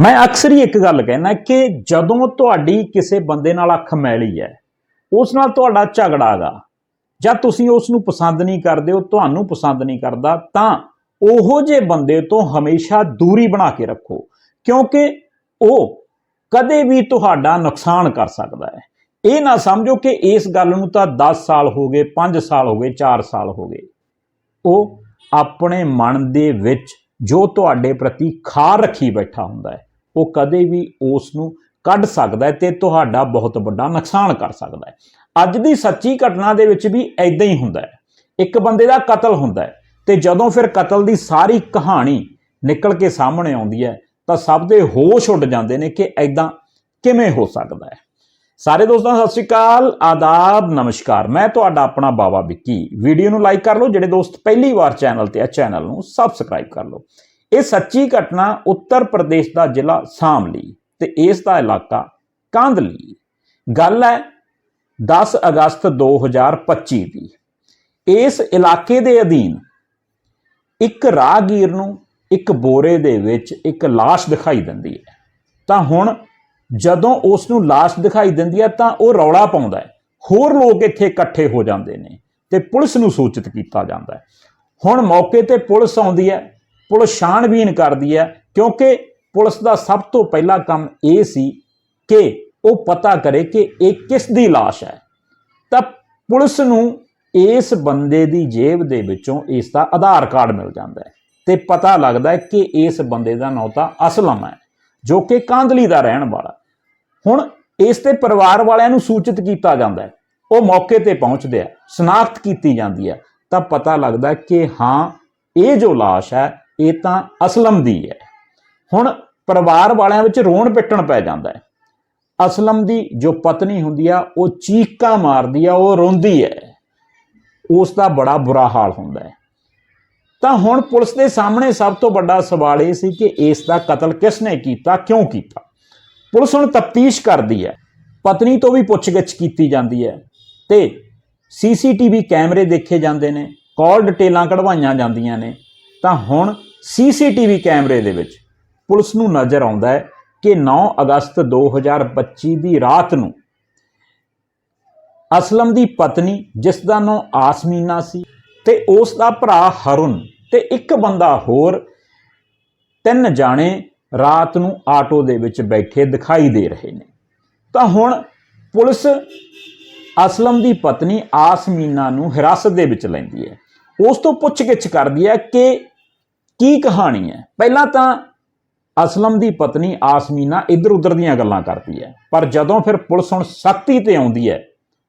ਮੈਂ ਅਕਸਰ ਹੀ ਇੱਕ ਗੱਲ ਕਹਿਣਾ ਕਿ ਜਦੋਂ ਤੁਹਾਡੀ ਕਿਸੇ ਬੰਦੇ ਨਾਲ ਅੱਖ ਮੈਲੀ ਹੈ, ਉਸ ਨਾਲ ਤੁਹਾਡਾ ਝਗੜਾ ਗਾ, ਜਾਂ ਤੁਸੀਂ ਉਸ ਨੂੰ ਪਸੰਦ ਨਹੀਂ ਕਰਦੇ, ਉਹ ਤੁਹਾਨੂੰ ਪਸੰਦ ਨਹੀਂ ਕਰਦਾ, ਤਾਂ ਉਹੋ ਜੇ ਬੰਦੇ ਤੋਂ ਹਮੇਸ਼ਾ ਦੂਰੀ ਬਣਾ ਕੇ ਰੱਖੋ, ਕਿਉਂਕਿ ਉਹ ਕਦੇ ਵੀ ਤੁਹਾਡਾ ਨੁਕਸਾਨ ਕਰ ਸਕਦਾ ਹੈ। ਇਹ ਨਾ ਸਮਝੋ ਕਿ ਇਸ ਗੱਲ ਨੂੰ ਤਾਂ 10 ਸਾਲ ਹੋ ਗਏ 5 ਸਾਲ ਹੋ ਗਏ 4 ਸਾਲ ਹੋ ਗਏ। ਉਹ ਆਪਣੇ ਮਨ ਦੇ ਵਿੱਚ ਜੋ ਤੁਹਾਡੇ ਪ੍ਰਤੀ ਖਾ ਰੱਖੀ ਬੈਠਾ ਹੁੰਦਾ ਹੈ ਉਹ ਕਦੇ ਵੀ ਉਸ ਨੂੰ ਕੱਢ ਸਕਦਾ ਹੈ ਤੇ ਤੁਹਾਡਾ ਬਹੁਤ ਵੱਡਾ ਨੁਕਸਾਨ ਕਰ ਸਕਦਾ ਹੈ। ਅੱਜ ਦੀ ਸੱਚੀ ਘਟਨਾ ਦੇ ਵਿੱਚ ਵੀ ਐਦਾਂ ਹੀ ਹੁੰਦਾ ਹੈ। ਇੱਕ ਬੰਦੇ ਦਾ ਕਤਲ ਹੁੰਦਾ ਹੈ ਤੇ ਜਦੋਂ ਫਿਰ ਕਤਲ ਦੀ ਸਾਰੀ ਕਹਾਣੀ ਨਿਕਲ ਕੇ ਸਾਹਮਣੇ ਆਉਂਦੀ ਹੈ ਤਾਂ ਸਭ ਦੇ ਹੋਸ਼ ਉੱਡ ਜਾਂਦੇ ਨੇ ਕਿ ਐਦਾਂ ਕਿਵੇਂ ਹੋ ਸਕਦਾ ਹੈ। ਸਾਰੇ ਦੋਸਤਾਂ, ਸਤਿ ਸ਼੍ਰੀ ਅਕਾਲ, ਆਦਾਬ, ਨਮਸਕਾਰ। ਮੈਂ ਤੁਹਾਡਾ ਆਪਣਾ ਬਾਬਾ ਵਿੱਕੀ। ਵੀਡੀਓ ਨੂੰ ਲਾਈਕ ਕਰ ਲਓ, ਜਿਹੜੇ ਦੋਸਤ ਪਹਿਲੀ ਵਾਰ ਚੈਨਲ ਤੇ ਆ, ਚੈਨਲ ਨੂੰ ਸਬਸਕ੍ਰਾਈਬ ਕਰ ਲਓ। ਇਹ ਸੱਚੀ ਘਟਨਾ ਉੱਤਰ ਪ੍ਰਦੇਸ਼ ਦਾ ਜ਼ਿਲ੍ਹਾ ਸਾਮਲੀ ਤੇ ਇਸ ਦਾ ਇਲਾਕਾ ਕਾਂਦਲੀ। ਗੱਲ ਹੈ 10 ਅਗਸਤ 2025 ਦੀ। ਇਸ ਇਲਾਕੇ ਦੇ ਅਧੀਨ ਇੱਕ ਰਾਹਗੀਰ ਨੂੰ ਇੱਕ ਬੋਰੇ ਦੇ ਵਿੱਚ ਇੱਕ ਲਾਸ਼ ਦਿਖਾਈ ਦਿੰਦੀ ਹੈ। ਤਾਂ ਹੁਣ ਜਦੋਂ ਉਸ ਨੂੰ ਲਾਸ਼ ਦਿਖਾਈ ਦਿੰਦੀ ਹੈ ਤਾਂ ਉਹ ਰੌਲਾ ਪਾਉਂਦਾ ਹੈ। ਹੋਰ ਲੋਕ ਇੱਥੇ ਇਕੱਠੇ ਹੋ ਜਾਂਦੇ ਨੇ ਤੇ ਪੁਲਿਸ ਨੂੰ ਸੂਚਿਤ ਕੀਤਾ ਜਾਂਦਾ ਹੈ। ਹੁਣ ਮੌਕੇ ਤੇ ਪੁਲਿਸ ਆਉਂਦੀ ਹੈ। ਪੁਲਿਸ ਛਾਣਬੀਨ ਕਰਦੀ ਹੈ, ਕਿਉਂਕਿ ਪੁਲਿਸ ਦਾ ਸਭ ਤੋਂ ਪਹਿਲਾ ਕੰਮ ਇਹ ਸੀ ਕਿ ਉਹ ਪਤਾ ਕਰੇ ਕਿ ਇਹ ਕਿਸ ਦੀ ਲਾਸ਼ ਹੈ। ਤਾਂ ਪੁਲਿਸ ਨੂੰ ਇਸ ਬੰਦੇ ਦੀ ਜੇਬ ਦੇ ਵਿੱਚੋਂ ਇਸ ਦਾ ਆਧਾਰ ਕਾਰਡ ਮਿਲ ਜਾਂਦਾ ਹੈ ਤੇ ਪਤਾ ਲੱਗਦਾ ਹੈ ਕਿ ਇਸ ਬੰਦੇ ਦਾ ਨਾਂ ਤਾਂ ਅਸਲਮ ਹੈ, ਜੋ ਕਿ ਕਾਂਦਲੀ ਦਾ ਰਹਿਣ ਵਾਲਾ ਹੁਣ ਇਸ ਤੇ ਪਰਿਵਾਰ ਵਾਲਿਆਂ ਨੂੰ ਸੂਚਿਤ ਕੀਤਾ ਜਾਂਦਾ ਹੈ, ਉਹ ਮੌਕੇ ਤੇ ਪਹੁੰਚਦੇ ਆ, ਸ਼ਨਾਖਤ ਕੀਤੀ ਜਾਂਦੀ ਹੈ, ਤਾਂ ਪਤਾ ਲੱਗਦਾ ਕਿ ਹਾਂ, ਇਹ ਜੋ ਲਾਸ਼ ਹੈ ਇਹ ਤਾਂ ਅਸਲਮ ਦੀ ਹੈ। ਹੁਣ ਪਰਿਵਾਰ ਵਾਲਿਆਂ ਵਿੱਚ ਰੋਣ ਪਿੱਟਣ ਪੈ ਜਾਂਦਾ ਹੈ। ਅਸਲਮ ਦੀ ਜੋ ਪਤਨੀ ਹੁੰਦੀ ਆ, ਉਹ ਚੀਕਾਂ ਮਾਰਦੀ ਆ, ਉਹ ਰੋਂਦੀ ਹੈ। ਉਸ ਦਾ ਬੜਾ ਬੁਰਾ ਹਾਲ ਹੁੰਦਾ ਹੈ। ਤਾਂ ਹੁਣ ਪੁਲਿਸ ਦੇ ਸਾਹਮਣੇ ਸਭ ਤੋਂ ਵੱਡਾ ਸਵਾਲ ਇਹ ਸੀ ਕਿ ਇਸ ਦਾ ਕਤਲ ਕਿਸ ਨੇ ਕੀਤਾ, ਕਿਉਂ ਕੀਤਾ? ਪੁਲਿਸ ਹੁਣ ਤਫਤੀਸ਼ ਕਰਦੀ ਹੈ। ਪਤਨੀ ਤੋਂ ਵੀ ਪੁੱਛਗਿੱਛ ਕੀਤੀ ਜਾਂਦੀ ਹੈ ਤੇ ਸੀਸੀਟੀਵੀ ਕੈਮਰੇ ਦੇਖੇ ਜਾਂਦੇ ਨੇ, ਕਾਲ ਡਿਟੇਲਾਂ ਕਢਵਾਈਆਂ ਜਾਂਦੀਆਂ ਨੇ। ਤਾਂ ਹੁਣ ਸੀਸੀਟੀਵੀ ਕੈਮਰੇ ਦੇ ਵਿੱਚ ਪੁਲਿਸ ਨੂੰ ਨਜ਼ਰ ਆਉਂਦਾ ਹੈ ਕਿ 9 ਅਗਸਤ 2025 ਦੀ ਰਾਤ ਨੂੰ ਅਸਲਮ ਦੀ ਪਤਨੀ, ਜਿਸ ਦਾ ਨਾਮ ਆਸਮੀਨਾ ਸੀ ਤੇ ਉਸ ਦਾ ਭਰਾ ਹਰੁਨ ਤੇ ਇੱਕ ਬੰਦਾ ਹੋਰ, ਤਿੰਨ ਜਾਣੇ ਰਾਤ ਨੂੰ ਆਟੋ ਦੇ ਵਿੱਚ ਬੈਠੇ ਦਿਖਾਈ ਦੇ ਰਹੇ ਨੇ। ਤਾਂ ਹੁਣ ਪੁਲਿਸ ਅਸਲਮ ਦੀ ਪਤਨੀ ਆਸਮੀਨਾ ਨੂੰ ਹਿਰਾਸਤ ਦੇ ਵਿੱਚ ਲੈਂਦੀ ਹੈ। ਉਸ ਤੋਂ ਪੁੱਛਗਿੱਛ ਕਰਦੀ ਹੈ ਕਿ ਕੀ ਕਹਾਣੀ ਹੈ? ਪਹਿਲਾਂ ਤਾਂ ਅਸਲਮ ਦੀ ਪਤਨੀ ਆਸਮੀਨਾ ਇੱਧਰ ਉੱਧਰ ਦੀਆਂ ਗੱਲਾਂ ਕਰਦੀ ਹੈ। ਪਰ ਜਦੋਂ ਫਿਰ ਪੁਲਿਸ ਹੁਣ ਸਖਤੀ ਤੇ ਆਉਂਦੀ ਹੈ,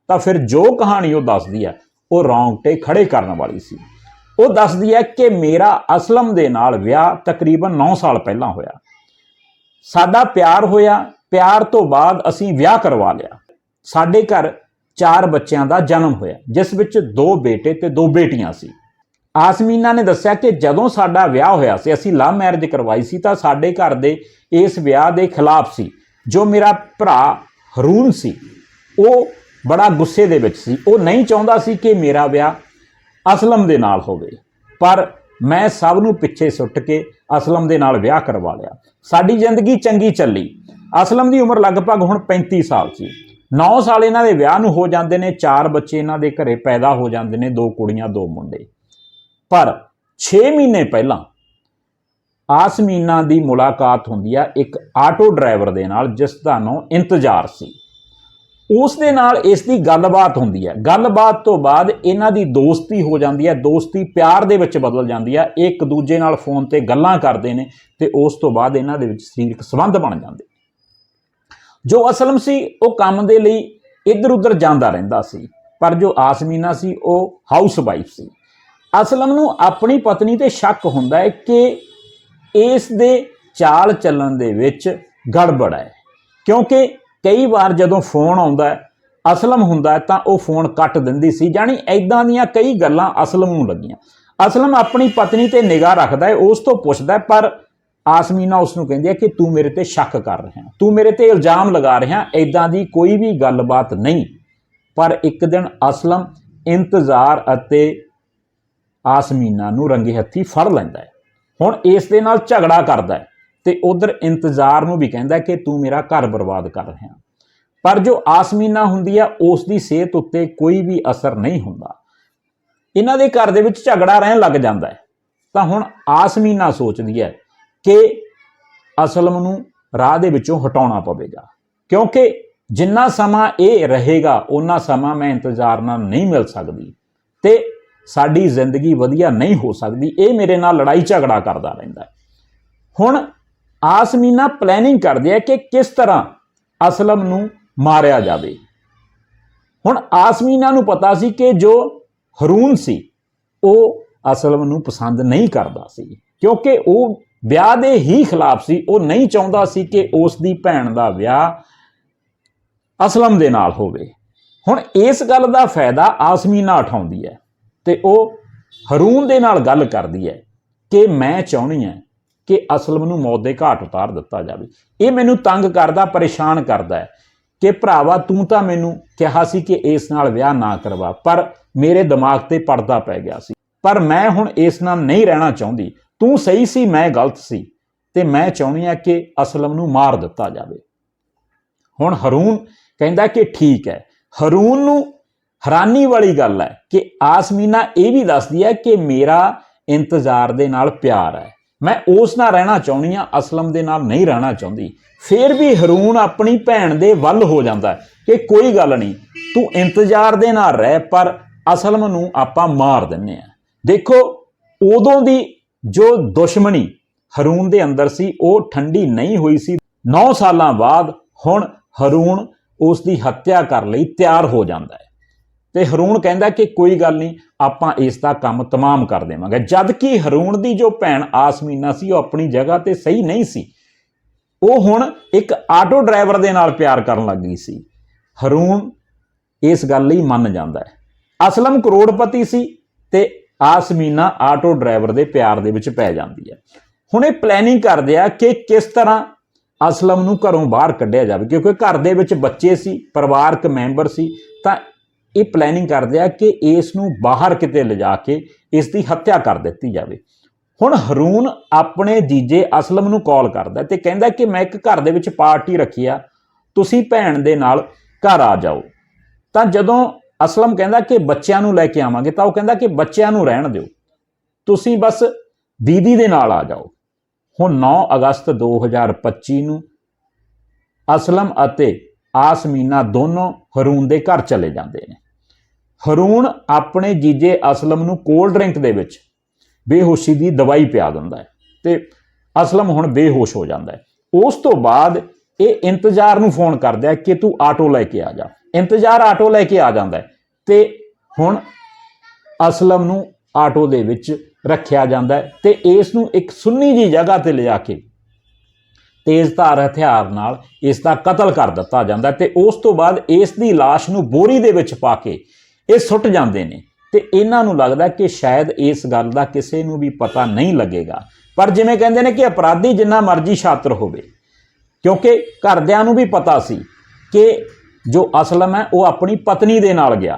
ਤਾਂ ਫਿਰ ਜੋ ਕਹਾਣੀ ਉਹ ਦੱਸਦੀ ਹੈ, ਉਹ ਰੌਂਗਟੇ ਖੜੇ ਕਰਨ ਵਾਲੀ ਸੀ। ਉਹ ਦੱਸਦੀ ਹੈ ਕਿ ਮੇਰਾ ਅਸਲਮ ਦੇ ਨਾਲ ਵਿਆਹ ਤਕਰੀਬਨ 9 ਸਾਲ ਪਹਿਲਾਂ ਹੋਇਆ। ਸਾਡਾ ਪਿਆਰ ਹੋਇਆ, ਪਿਆਰ ਤੋਂ ਬਾਅਦ ਅਸੀਂ ਵਿਆਹ ਕਰਵਾ ਲਿਆ। ਸਾਡੇ ਘਰ ਚਾਰ ਬੱਚਿਆਂ ਦਾ ਜਨਮ ਹੋਇਆ, ਜਿਸ ਵਿੱਚ ਦੋ ਬੇਟੇ ਤੇ ਦੋ ਬੇਟੀਆਂ ਸੀ। ਆਸਮੀਨਾ ਨੇ ਦੱਸਿਆ ਕਿ ਜਦੋਂ ਸਾਡਾ ਵਿਆਹ ਹੋਇਆ ਸੀ, ਅਸੀਂ ਲਵ ਮੈਰਿਜ ਕਰਵਾਈ ਸੀ ਤਾਂ ਸਾਡੇ ਘਰ ਦੇ ਇਸ ਵਿਆਹ ਦੇ ਖਿਲਾਫ ਸੀ। ਜੋ ਮੇਰਾ ਭਰਾ ਹਰੂਨ ਸੀ, ਉਹ ਬੜਾ ਗੁੱਸੇ ਦੇ ਵਿੱਚ ਸੀ। ਉਹ ਨਹੀਂ ਚਾਹੁੰਦਾ ਸੀ ਕਿ ਮੇਰਾ ਵਿਆਹ ਅਸਲਮ ਦੇ ਨਾਲ ਹੋਵੇ, ਪਰ ਮੈਂ ਸਭ ਨੂੰ ਪਿੱਛੇ ਸੁੱਟ ਕੇ ਅਸਲਮ ਦੇ ਨਾਲ ਵਿਆਹ ਕਰਵਾ ਲਿਆ। ਸਾਡੀ ਜ਼ਿੰਦਗੀ ਚੰਗੀ ਚੱਲੀ। ਅਸਲਮ ਦੀ ਉਮਰ ਲਗਭਗ ਹੁਣ 35 ਸਾਲ ਸੀ। 9 ਸਾਲ ਇਹਨਾਂ ਦੇ ਵਿਆਹ ਨੂੰ ਹੋ ਜਾਂਦੇ ਨੇ, ਚਾਰ ਬੱਚੇ ਇਹਨਾਂ ਦੇ ਘਰੇ ਪੈਦਾ ਹੋ ਜਾਂਦੇ ਨੇ, ਦੋ ਕੁੜੀਆਂ, ਦੋ ਮੁੰਡੇ। ਪਰ 6 ਮਹੀਨੇ ਪਹਿਲਾਂ ਆਸਮੀਨਾ ਦੀ ਮੁਲਾਕਾਤ ਹੁੰਦੀ ਆ ਇੱਕ ਆਟੋ ਡਰਾਈਵਰ ਦੇ ਨਾਲ, ਜਿਸ ਦਾ ਨਾਮ ਇੰਤਜ਼ਾਰ ਸੀ। ਉਸ ਦੇ ਨਾਲ ਇਸ ਦੀ ਗੱਲਬਾਤ ਹੁੰਦੀ ਹੈ ਗੱਲਬਾਤ ਤੋਂ ਬਾਅਦ ਇਹਨਾਂ ਦੀ ਦੋਸਤੀ ਹੋ ਜਾਂਦੀ ਹੈ ਦੋਸਤੀ ਪਿਆਰ ਦੇ ਵਿੱਚ ਬਦਲ ਜਾਂਦੀ ਹੈ ਇੱਕ ਦੂਜੇ ਨਾਲ ਫੋਨ ਤੇ ਗੱਲਾਂ ਕਰਦੇ ਨੇ ਤੇ ਉਸ ਤੋਂ ਬਾਅਦ ਇਹਨਾਂ ਦੇ ਵਿੱਚ ਸਰੀਰਕ ਸੰਬੰਧ ਬਣ ਜਾਂਦੇ। ਜੋ ਅਸਲਮ ਸੀ, ਉਹ ਕੰਮ ਦੇ ਲਈ ਇੱਧਰ ਉੱਧਰ ਜਾਂਦਾ ਰਹਿੰਦਾ ਸੀ। ਪਰ ਜੋ ਆਸਮੀਨਾ ਸੀ, ਉਹ ਹਾਊਸ ਵਾਈਫ ਸੀ। ਅਸਲਮ ਨੂੰ ਆਪਣੀ ਪਤਨੀ ਤੇ ਸ਼ੱਕ ਹੁੰਦਾ ਹੈ ਕਿ ਇਸ ਦੇ ਚਾਲ ਚੱਲਣ ਦੇ ਵਿੱਚ ਗੜਬੜ ਹੈ। ਕਿਉਂਕਿ ਕਈ ਵਾਰ ਜਦੋਂ ਫੋਨ ਆਉਂਦਾ ਹੈ, ਅਸਲਮ ਹੁੰਦਾ ਤਾਂ ਉਹ ਫੋਨ ਕੱਟ ਦਿੰਦੀ ਸੀ ਜਾਨੀ ਐਦਾਂ ਦੀਆਂ ਕਈ ਗੱਲਾਂ ਅਸਲਮ ਨੂੰ ਲੱਗੀਆਂ। ਅਸਲਮ ਆਪਣੀ ਪਤਨੀ ਤੇ ਨਿਗਾਹ ਰੱਖਦਾ ਹੈ, ਉਸ ਤੋਂ ਪੁੱਛਦਾ ਪਰ ਆਸਮੀਨਾ ਉਸ ਨੂੰ ਕਹਿੰਦੀ ਹੈ ਕਿ ਤੂੰ ਮੇਰੇ ਤੇ ਸ਼ੱਕ ਕਰ ਰਿਹਾ ਤੂੰ ਮੇਰੇ ਤੇ ਇਲਜ਼ਾਮ ਲਗਾ ਰਿਹਾ ਐਦਾਂ ਦੀ ਕੋਈ ਵੀ ਗੱਲਬਾਤ ਨਹੀਂ। ਪਰ ਇੱਕ ਦਿਨ ਅਸਲਮ ਇੰਤਜ਼ਾਰ ਅਤੇ ਆਸਮੀਨਾ ਨੂੰ ਰੰਗੇ ਹੱਥੀ ਫੜ ਲੈਂਦਾ ਹੈ। ਹੁਣ ਇਸ ਦੇ ਨਾਲ ਝਗੜਾ ਕਰਦਾ ਹੈ ਤੇ ਉਧਰ ਇੰਤਜ਼ਾਰ ਨੂੰ ਵੀ ਕਹਿੰਦਾ ਕਿ ਤੂੰ ਮੇਰਾ ਘਰ ਬਰਬਾਦ ਕਰ ਰਿਹਾ। ਪਰ ਜੋ ਆਸਮੀਨਾ ਹੁੰਦੀ ਆ, ਉਸ ਦੀ ਸਿਹਤ ਉੱਤੇ ਕੋਈ ਵੀ ਅਸਰ ਨਹੀਂ ਹੁੰਦਾ। ਇਹਨਾਂ ਦੇ ਘਰ ਦੇ ਵਿੱਚ ਝਗੜਾ ਰਹਿਣ ਲੱਗ ਜਾਂਦਾ ਹੈ। ਤਾਂ ਹੁਣ ਆਸਮੀਨਾ ਸੋਚਦੀ ਹੈ ਕਿ ਅਸਲਮ ਨੂੰ ਰਾਹ ਦੇ ਵਿੱਚੋਂ ਹਟਾਉਣਾ ਪਵੇਗਾ। ਕਿਉਂਕਿ ਜਿੰਨਾ ਸਮਾਂ ਇਹ ਰਹੇਗਾ ਉਹਨਾਂ ਸਮਾਂ ਮੈਂ ਇੰਤਜ਼ਾਰ ਨਾਲ ਨਹੀਂ ਮਿਲ ਸਕਦੀ। ਤੇ ਸਾਡੀ ਜ਼ਿੰਦਗੀ ਵਧੀਆ ਨਹੀਂ ਹੋ ਸਕਦੀ, ਇਹ ਮੇਰੇ ਨਾਲ ਲੜਾਈ ਝਗੜਾ ਕਰਦਾ ਰਹਿੰਦਾ ਹੁਣ ਆਸਮੀਨਾ ਪਲੈਨਿੰਗ ਕਰਦੇ ਹੈ ਕਿ ਕਿਸ ਤਰ੍ਹਾਂ ਅਸਲਮ ਨੂੰ ਮਾਰਿਆ ਜਾਵੇ। ਹੁਣ ਆਸਮੀਨਾ ਨੂੰ ਪਤਾ ਸੀ ਕਿ ਜੋ ਹਰੂਨ ਸੀ, ਉਹ ਅਸਲਮ ਨੂੰ ਪਸੰਦ ਨਹੀਂ ਕਰਦਾ ਸੀ, ਕਿਉਂਕਿ ਉਹ ਵਿਆਹ ਦੇ ਹੀ ਖਿਲਾਫ ਸੀ, ਉਹ ਨਹੀਂ ਚਾਹੁੰਦਾ ਸੀ ਕਿ ਉਸ ਦੀ ਭੈਣ ਦਾ ਵਿਆਹ ਅਸਲਮ ਦੇ ਨਾਲ ਹੋਵੇ। ਹੁਣ ਇਸ ਗੱਲ ਦਾ ਫਾਇਦਾ ਆਸਮੀਨਾ ਉਠਾਉਂਦੀ ਹੈ। ਤੇ ਉਹ ਹਰੂਨ ਦੇ ਨਾਲ ਗੱਲ ਕਰਦੀ ਹੈ ਕਿ ਮੈਂ ਚਾਹੁੰਦੀ ਹਾਂ ਕਿ ਅਸਲਮ ਨੂੰ ਮੌਤ ਦੇ ਘਾਟ ਉਤਾਰ ਦਿੱਤਾ ਜਾਵੇ। ਇਹ ਮੈਨੂੰ ਤੰਗ ਕਰਦਾ, ਪਰੇਸ਼ਾਨ ਕਰਦਾ ਹੈ ਕਿ ਭਰਾਵਾ, ਤੂੰ ਤਾਂ ਮੈਨੂੰ ਕਿਹਾ ਸੀ ਕਿ ਇਸ ਨਾਲ ਵਿਆਹ ਨਾ ਕਰਵਾ, ਪਰ ਮੇਰੇ ਦਿਮਾਗ ਤੇ ਪਰਦਾ ਪੈ ਗਿਆ ਸੀ। ਪਰ ਮੈਂ ਹੁਣ ਇਸ ਨਾਲ ਨਹੀਂ ਰਹਿਣਾ ਚਾਹੁੰਦੀ। ਤੂੰ ਸਹੀ ਸੀ, ਮੈਂ ਗਲਤ ਸੀ ਤੇ ਮੈਂ ਚਾਹੁੰਦੀ ਹਾਂ ਕਿ ਅਸਲਮ ਨੂੰ ਮਾਰ ਦਿੱਤਾ ਜਾਵੇ। ਹੁਣ ਹਰੂਨ ਕਹਿੰਦਾ ਕਿ ਠੀਕ ਹੈ। ਹਰੂਨ ਨੂੰ ਹੈਰਾਨੀ ਵਾਲੀ ਗੱਲ ਹੈ ਕਿ ਆਸਮੀਨਾ ਇਹ ਵੀ ਦੱਸਦੀ ਹੈ ਕਿ ਮੇਰਾ ਇੰਤਜ਼ਾਰ ਦੇ ਨਾਲ ਪਿਆਰ ਹੈ। ਮੈਂ ਉਸ ਨਾਲ ਰਹਿਣਾ ਚਾਹੁੰਦੀ ਹਾਂ, ਅਸਲਮ ਦੇ ਨਾਲ ਨਹੀਂ ਰਹਿਣਾ ਚਾਹੁੰਦੀ। ਫਿਰ ਵੀ ਹਰੂਨ ਆਪਣੀ ਭੈਣ ਦੇ ਵੱਲ ਹੋ ਜਾਂਦਾ ਕਿ ਕੋਈ ਗੱਲ ਨਹੀਂ, ਤੂੰ ਇੰਤਜ਼ਾਰ ਦੇ ਨਾਲ ਰਹਿ, ਪਰ ਅਸਲਮ ਨੂੰ ਆਪਾਂ ਮਾਰ ਦਿੰਨੇ ਆ ਦੇਖੋ, ਉਦੋਂ ਦੀ ਜੋ ਦੁਸ਼ਮਣੀ ਹਰੂਨ ਦੇ ਅੰਦਰ ਸੀ, ਉਹ ਠੰਡੀ ਨਹੀਂ ਹੋਈ ਸੀ। 9 ਸਾਲਾਂ ਬਾਅਦ ਹੁਣ ਹਰੂਨ ਉਸ ਦੀ ਹੱਤਿਆ ਕਰ ਲਈ ਤਿਆਰ ਹੋ ਜਾਂਦਾ ਹੈ। ਤੇ ਹਰੂਣ ਕਹਿੰਦਾ ਕਿ ਕੋਈ ਗੱਲ ਨਹੀਂ, ਆਪਾਂ ਇਸ ਦਾ ਕੰਮ ਤਮਾਮ ਕਰ ਦੇਵਾਂਗੇ। ਜਦ ਕਿ ਹਰੂਨ ਦੀ ਜੋ ਭੈਣ ਆਸਮੀਨਾ ਸੀ, ਉਹ ਆਪਣੀ ਜਗ੍ਹਾ ਤੇ ਸਹੀ ਨਹੀਂ ਸੀ। ਉਹ ਹੁਣ ਇੱਕ ਆਟੋ ਡਰਾਈਵਰ ਦੇ ਨਾਲ ਪਿਆਰ ਕਰਨ ਲੱਗ ਗਈ ਸੀ। ਹਰੂਣ ਇਸ ਗੱਲ ਲਈ ਮੰਨ ਜਾਂਦਾ ਹੈ। ਅਸਲਮ ਕਰੋੜਪਤੀ ਸੀ ਤੇ ਆਸਮੀਨਾ ਆਟੋ ਡਰਾਈਵਰ ਦੇ ਪਿਆਰ ਦੇ ਵਿੱਚ ਪੈ ਜਾਂਦੀ ਹੈ। ਹੁਣ ਇਹ ਪਲੈਨਿੰਗ ਕਰਦੇ ਆ ਕਿ ਕਿਸ ਤਰ੍ਹਾਂ ਅਸਲਮ ਨੂੰ ਘਰੋਂ ਬਾਹਰ ਕੱਢਿਆ ਜਾਵੇ, ਕਿਉਂਕਿ ਘਰ ਦੇ ਵਿੱਚ ਬੱਚੇ ਸੀ, ਪਰਿਵਾਰਕ ਮੈਂਬਰ ਸੀ, ਤਾਂ ਇਹ ਪਲੈਨਿੰਗ ਕਰਦੇ ਆ ਕਿ ਇਸ ਨੂੰ ਬਾਹਰ ਕਿਤੇ ਲਿਜਾ ਕੇ ਇਸ ਦੀ ਹੱਤਿਆ ਕਰ ਦਿੱਤੀ ਜਾਵੇ। ਹੁਣ ਹਰੂਨ ਆਪਣੇ ਜੀਜੇ ਅਸਲਮ ਨੂੰ ਕਾਲ ਕਰਦਾ ਤੇ ਕਹਿੰਦਾ ਕਿ ਮੈਂ ਇੱਕ ਘਰ ਦੇ ਵਿੱਚ ਪਾਰਟੀ ਰੱਖੀ ਆ, ਤੁਸੀਂ ਭੈਣ ਦੇ ਨਾਲ ਘਰ ਆ ਜਾਓ। ਤਾਂ ਜਦੋਂ ਅਸਲਮ ਕਹਿੰਦਾ ਕਿ ਬੱਚਿਆਂ ਨੂੰ ਲੈ ਕੇ ਆਵਾਂਗੇ ਤਾਂ ਉਹ ਕਹਿੰਦਾ ਕਿ ਬੱਚਿਆਂ ਨੂੰ ਰਹਿਣ ਦਿਓ। ਤੁਸੀਂ ਬਸ ਦੀਦੀ ਦੇ ਨਾਲ ਆ ਜਾਓ। ਹੁਣ 9 ਅਗਸਤ 2025 ਨੂੰ ਅਸਲਮ ਅਤੇ ਆਸਮੀਨਾ ਦੋਨੋਂ ਹਰੂਨ ਦੇ ਘਰ ਚਲੇ ਜਾਂਦੇ ਨੇ। ਹਰੂਨ ਆਪਣੇ ਜੀਜੇ ਅਸਲਮ ਨੂੰ ਕੋਲਡ ਡਰਿੰਕ ਦੇ ਵਿੱਚ ਬੇਹੋਸ਼ੀ ਦੀ ਦਵਾਈ ਪਿਆ ਦਿੰਦਾ ਹੈ ਤੇ ਅਸਲਮ ਹੁਣ ਬੇਹੋਸ਼ ਹੋ ਜਾਂਦਾ ਹੈ। ਉਸ ਤੋਂ ਬਾਅਦ ਇਹ ਇੰਤਜ਼ਾਰ ਨੂੰ ਫੋਨ ਕਰਦਾ ਹੈ ਕਿ ਤੂੰ ਆਟੋ ਲੈ ਕੇ ਆ ਜਾ। ਇੰਤਜ਼ਾਰ ਆਟੋ ਲੈ ਕੇ ਆ ਜਾਂਦਾ ਹੈ ਤੇ ਹੁਣ ਅਸਲਮ ਨੂੰ ਆਟੋ ਦੇ ਵਿੱਚ ਰੱਖਿਆ ਜਾਂਦਾ ਹੈ ਤੇ ਇਸ ਨੂੰ ਇੱਕ ਸੁੰਨੀ ਜੀ ਜਗ੍ਹਾ ਤੇ ਲਿਜਾ ਕੇ ਤੇਜ਼ਧਾਰ ਹਥਿਆਰ ਨਾਲ ਇਸ ਦਾ ਕਤਲ ਕਰ ਦਿੱਤਾ ਜਾਂਦਾ ਹੈ ਤੇ ਉਸ ਤੋਂ ਬਾਅਦ ਇਸ ਦੀ লাশ ਨੂੰ ਬੋਰੀ ਦੇ ਵਿੱਚ ਪਾ ਕੇ ਇਹ ਸੁੱਟ ਜਾਂਦੇ ਨੇ। ਤੇ ਇਹਨਾਂ ਨੂੰ ਲੱਗਦਾ ਕਿ ਸ਼ਾਇਦ ਇਸ ਗੱਲ ਦਾ ਕਿਸੇ ਨੂੰ ਵੀ ਪਤਾ ਨਹੀਂ ਲੱਗੇਗਾ। ਪਰ ਜਿਵੇਂ ਕਹਿੰਦੇ ਨੇ ਕਿ ਅਪਰਾਧੀ ਜਿੰਨਾ ਮਰਜ਼ੀ ਛਾਤਰ ਹੋਵੇ, ਕਿਉਂਕਿ ਘਰਦਿਆਂ ਨੂੰ ਵੀ ਪਤਾ ਸੀ ਕਿ ਜੋ ਅਸਲਮ ਹੈ, ਉਹ ਆਪਣੀ ਪਤਨੀ ਦੇ ਨਾਲ ਗਿਆ।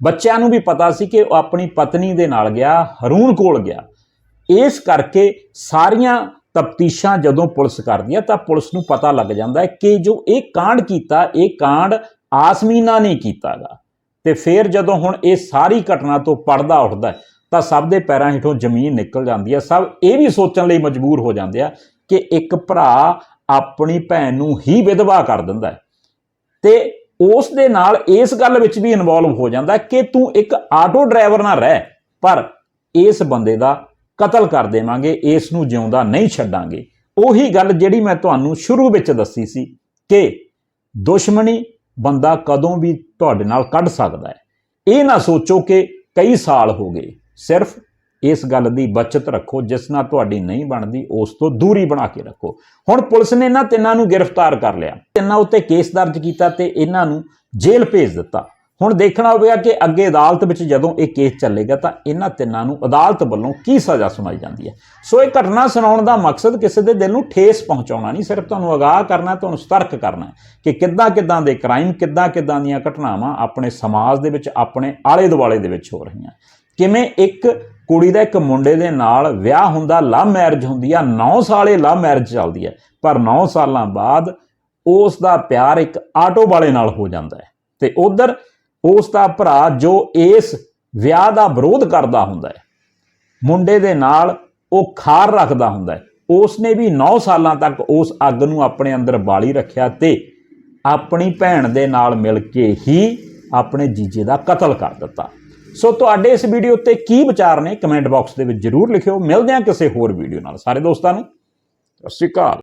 ਬੱਚਿਆਂ ਨੂੰ ਵੀ ਪਤਾ ਸੀ ਕਿ ਉਹ ਆਪਣੀ ਪਤਨੀ ਦੇ ਨਾਲ ਗਿਆ, ਹਰੂਨ ਕੋਲ ਗਿਆ। ਇਸ ਕਰਕੇ ਸਾਰੀਆਂ ਤਫਤੀਸ਼ਾਂ ਜਦੋਂ ਪੁਲਿਸ ਕਰਦੀ ਹੈ, ਤਾਂ ਪੁਲਿਸ ਨੂੰ ਪਤਾ ਲੱਗ ਜਾਂਦਾ ਹੈ ਕਿ ਜੋ ਇਹ ਕਾਂਡ ਕੀਤਾ, ਇਹ ਕਾਂਡ ਆਸਮੀਨਾ ਨੇ ਕੀਤਾਗਾ। ਤੇ ਫਿਰ ਜਦੋਂ ਹੁਣ ਇਹ ਸਾਰੀ ਘਟਨਾ ਤੋਂ ਪਰਦਾ ਉੱਠਦਾ ਤਾਂ ਸਭ ਦੇ ਪੈਰਾਂ ਹੇਠੋਂ ਜ਼ਮੀਨ ਨਿਕਲ ਜਾਂਦੀ ਹੈ। ਸਭ ਇਹ ਵੀ ਸੋਚਣ ਲਈ ਮਜਬੂਰ ਹੋ ਜਾਂਦੇ ਆ ਕਿ ਇੱਕ ਭਰਾ ਆਪਣੀ ਭੈਣ ਨੂੰ ਹੀ ਵਿਧਵਾ ਕਰ ਦਿੰਦਾ ਹੈ। ਤੇ ਉਸ ਦੇ ਨਾਲ ਇਸ ਗੱਲ ਵਿੱਚ ਵੀ ਇਨਵੋਲਵ ਹੋ ਜਾਂਦਾ ਕਿ ਤੂੰ ਇੱਕ ਆਟੋ ਡਰਾਈਵਰ ਨਾ ਰਹਿ, ਪਰ ਇਸ ਬੰਦੇ ਦਾ ਕਤਲ ਕਰ ਦੇਵਾਂਗੇ, ਇਸ ਨੂੰ ਜਿਉਂਦਾ ਨਹੀਂ ਛੱਡਾਂਗੇ। ਉਹੀ ਗੱਲ ਜਿਹੜੀ ਮੈਂ ਤੁਹਾਨੂੰ ਸ਼ੁਰੂ ਵਿੱਚ ਦੱਸੀ ਸੀ ਕਿ ਦੁਸ਼ਮਣੀ ਬੰਦਾ ਕਦੋਂ ਵੀ ਤੁਹਾਡੇ ਨਾਲ ਕੱਢ ਸਕਦਾ ਹੈ। ਇਹ ਨਾ ਸੋਚੋ ਕਿ ਕਈ ਸਾਲ ਹੋ ਗਏ। ਸਿਰਫ ਇਸ ਗੱਲ ਦੀ ਬਚਤ ਰੱਖੋ, ਜਿਸ ਨਾਲ ਤੁਹਾਡੀ ਨਹੀਂ ਬਣਦੀ, ਉਸ ਤੋਂ ਦੂਰੀ ਬਣਾ ਕੇ ਰੱਖੋ। ਹੁਣ ਪੁਲਿਸ ਨੇ ਇਹਨਾਂ ਤਿੰਨਾਂ ਨੂੰ ਗ੍ਰਿਫਤਾਰ ਕਰ ਲਿਆ। ਤਿੰਨਾਂ ਉੱਤੇ ਕੇਸ ਦਰਜ ਕੀਤਾ ਤੇ ਇਹਨਾਂ ਨੂੰ ਜੇਲ੍ਹ ਭੇਜ ਦਿੱਤਾ। ਹੁਣ ਦੇਖਣਾ ਹੋਵੇਗਾ ਕਿ ਅੱਗੇ ਅਦਾਲਤ ਵਿੱਚ ਜਦੋਂ ਇਹ ਕੇਸ ਚੱਲੇਗਾ ਤਾਂ ਇਹਨਾਂ ਤਿੰਨਾਂ ਨੂੰ ਅਦਾਲਤ ਵੱਲੋਂ ਕੀ ਸਜ਼ਾ ਸੁਣਾਈ ਜਾਂਦੀ ਹੈ। ਸੋ ਇਹ ਘਟਨਾ ਸੁਣਾਉਣ ਦਾ ਮਕਸਦ ਕਿਸੇ ਦੇ ਦਿਲ ਨੂੰ ਠੇਸ ਪਹੁੰਚਾਉਣਾ ਨਹੀਂ, ਸਿਰਫ ਤੁਹਾਨੂੰ ਅਗਾਹ ਕਰਨਾ, ਤੁਹਾਨੂੰ ਸਤਰਕ ਕਰਨਾ ਕਿ ਕਿੱਦਾਂ ਕਿੱਦਾਂ ਦੇ ਕ੍ਰਾਈਮ ਕਿੱਦਾਂ ਕਿੱਦਾਂ ਦੀਆਂ ਘਟਨਾਵਾਂ ਆਪਣੇ ਸਮਾਜ ਦੇ ਵਿੱਚ, ਆਪਣੇ ਆਲੇ ਦੁਆਲੇ ਦੇ ਵਿੱਚ ਹੋ ਰਹੀਆਂ। ਕਿਵੇਂ ਇੱਕ ਕੁੜੀ ਦਾ ਇੱਕ ਮੁੰਡੇ ਦੇ ਨਾਲ ਵਿਆਹ ਹੁੰਦਾ, ਲਵ ਮੈਰਿਜ ਹੁੰਦੀ ਆ 9 ਸਾਲੇ ਲਵ ਮੈਰਿਜ ਚੱਲਦੀ ਹੈ, ਪਰ 9 ਸਾਲਾਂ ਬਾਅਦ ਉਸ ਦਾ ਪਿਆਰ ਇੱਕ ਆਟੋ ਵਾਲੇ ਨਾਲ ਹੋ ਜਾਂਦਾ ਹੈ। ਤੇ ਉਧਰ ਉਸ ਦਾ ਭਰਾ ਜੋ ਇਸ ਵਿਆਹ ਦਾ ਵਿਰੋਧ ਕਰਦਾ ਹੁੰਦਾ ਹੈ, ਮੁੰਡੇ ਦੇ ਨਾਲ ਉਹ ਖਾਰ ਰੱਖਦਾ ਹੁੰਦਾ ਹੈ। ਉਸ ਨੇ ਵੀ 9 ਸਾਲਾਂ ਤੱਕ ਉਸ ਅੱਗ ਨੂੰ ਆਪਣੇ ਅੰਦਰ ਬਾਲੀ ਰੱਖਿਆ ਤੇ ਆਪਣੀ ਭੈਣ ਦੇ ਨਾਲ ਮਿਲ ਕੇ ਹੀ ਆਪਣੇ ਜੀਜੇ ਦਾ ਕਤਲ ਕਰ ਦਿੱਤਾ। ਸੋ ਤੁਹਾਡੇ ਇਸ ਵੀਡੀਓ ਉੱਤੇ ਕੀ ਵਿਚਾਰ ਨੇ, ਕਮੈਂਟ ਬਾਕਸ ਦੇ ਵਿੱਚ ਜਰੂਰ ਲਿਖਿਓ। ਮਿਲਦੇ ਹਾਂ ਕਿਸੇ ਹੋਰ ਵੀਡੀਓ ਨਾਲ। ਸਾਰੇ ਦੋਸਤਾਂ ਨੂੰ, ਸਤਿ ਸ਼੍ਰੀ ਅਕਾਲ।